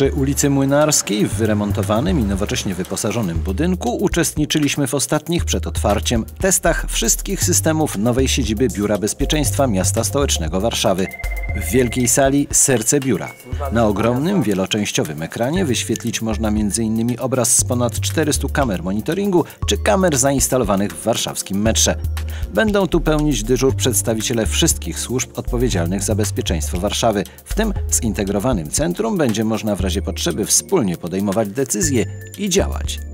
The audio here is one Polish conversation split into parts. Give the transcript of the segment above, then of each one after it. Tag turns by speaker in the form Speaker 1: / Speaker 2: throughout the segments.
Speaker 1: Przy ulicy Młynarskiej w wyremontowanym i nowocześnie wyposażonym budynku uczestniczyliśmy w ostatnich przed otwarciem testach wszystkich systemów nowej siedziby Biura Bezpieczeństwa Miasta Stołecznego Warszawy. W wielkiej sali serce biura. Na ogromnym, wieloczęściowym ekranie wyświetlić można m.in. obraz z ponad 400 kamer monitoringu czy kamer zainstalowanych w warszawskim metrze. Będą tu pełnić dyżur przedstawiciele wszystkich służb odpowiedzialnych za bezpieczeństwo Warszawy. W tym zintegrowanym centrum będzie można w razie potrzeby wspólnie podejmować decyzje i działać.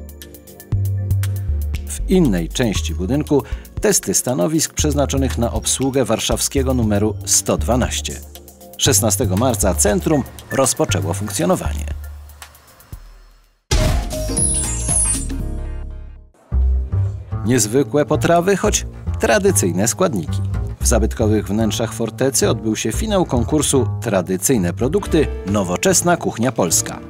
Speaker 1: Innej części budynku testy stanowisk przeznaczonych na obsługę warszawskiego numeru 112. 16 marca centrum rozpoczęło funkcjonowanie. Niezwykłe potrawy, choć tradycyjne składniki. W zabytkowych wnętrzach fortecy odbył się finał konkursu Tradycyjne produkty Nowoczesna kuchnia polska.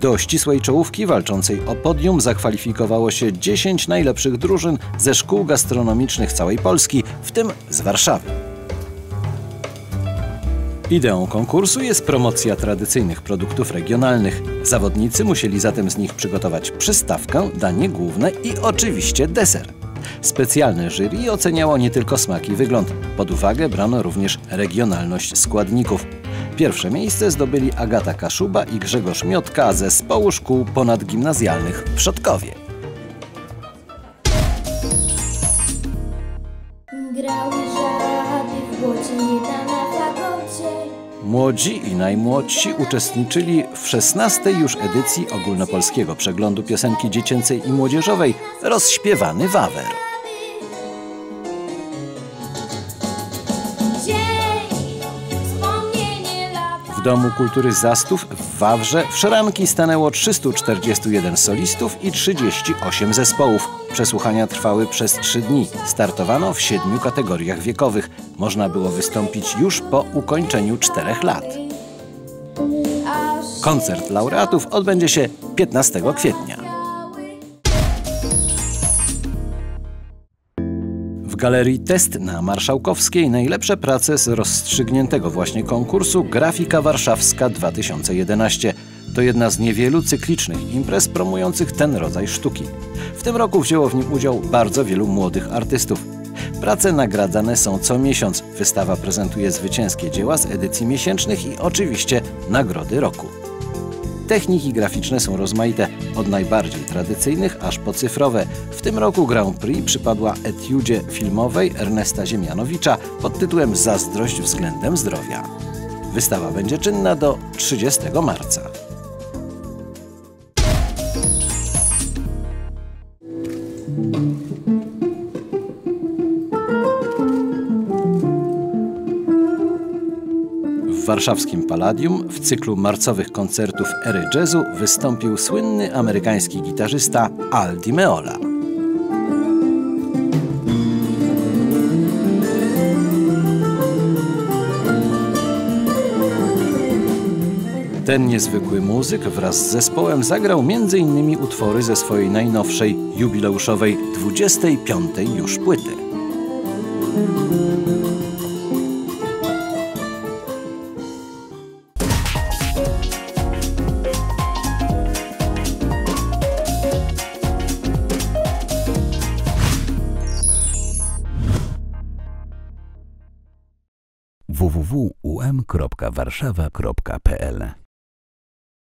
Speaker 1: Do ścisłej czołówki walczącej o podium zakwalifikowało się 10 najlepszych drużyn ze szkół gastronomicznych całej Polski, w tym z Warszawy. Ideą konkursu jest promocja tradycyjnych produktów regionalnych. Zawodnicy musieli zatem z nich przygotować przystawkę, danie główne i oczywiście deser. Specjalne jury oceniało nie tylko smak i wygląd. Pod uwagę brano również regionalność składników. Pierwsze miejsce zdobyli Agata Kaszuba i Grzegorz Miotka zespołu szkół ponadgimnazjalnych w Przodkowie. Młodzi i najmłodsi uczestniczyli w 16. już edycji ogólnopolskiego przeglądu piosenki dziecięcej i młodzieżowej Rozśpiewany Wawer. Domu Kultury Zastów w Wawrze w szranki stanęło 341 solistów i 38 zespołów. Przesłuchania trwały przez 3 dni. Startowano w siedmiu kategoriach wiekowych. Można było wystąpić już po ukończeniu 4 lat. Koncert laureatów odbędzie się 15 kwietnia. W galerii Test na Marszałkowskiej najlepsze prace z rozstrzygniętego właśnie konkursu Grafika Warszawska 2011. To jedna z niewielu cyklicznych imprez promujących ten rodzaj sztuki. W tym roku wzięło w nim udział bardzo wielu młodych artystów. Prace nagradzane są co miesiąc. Wystawa prezentuje zwycięskie dzieła z edycji miesięcznych i oczywiście nagrody roku. Techniki graficzne są rozmaite, od najbardziej tradycyjnych aż po cyfrowe. W tym roku Grand Prix przypadła etiudzie filmowej Ernesta Ziemianowicza pod tytułem Zazdrość względem zdrowia. Wystawa będzie czynna do 30 marca. W warszawskim Palladium w cyklu marcowych koncertów ery jazzu wystąpił słynny amerykański gitarzysta Al Di Meola. Ten niezwykły muzyk wraz z zespołem zagrał m.in. utwory ze swojej najnowszej, jubileuszowej 25. już płyty.
Speaker 2: www.um.warszawa.pl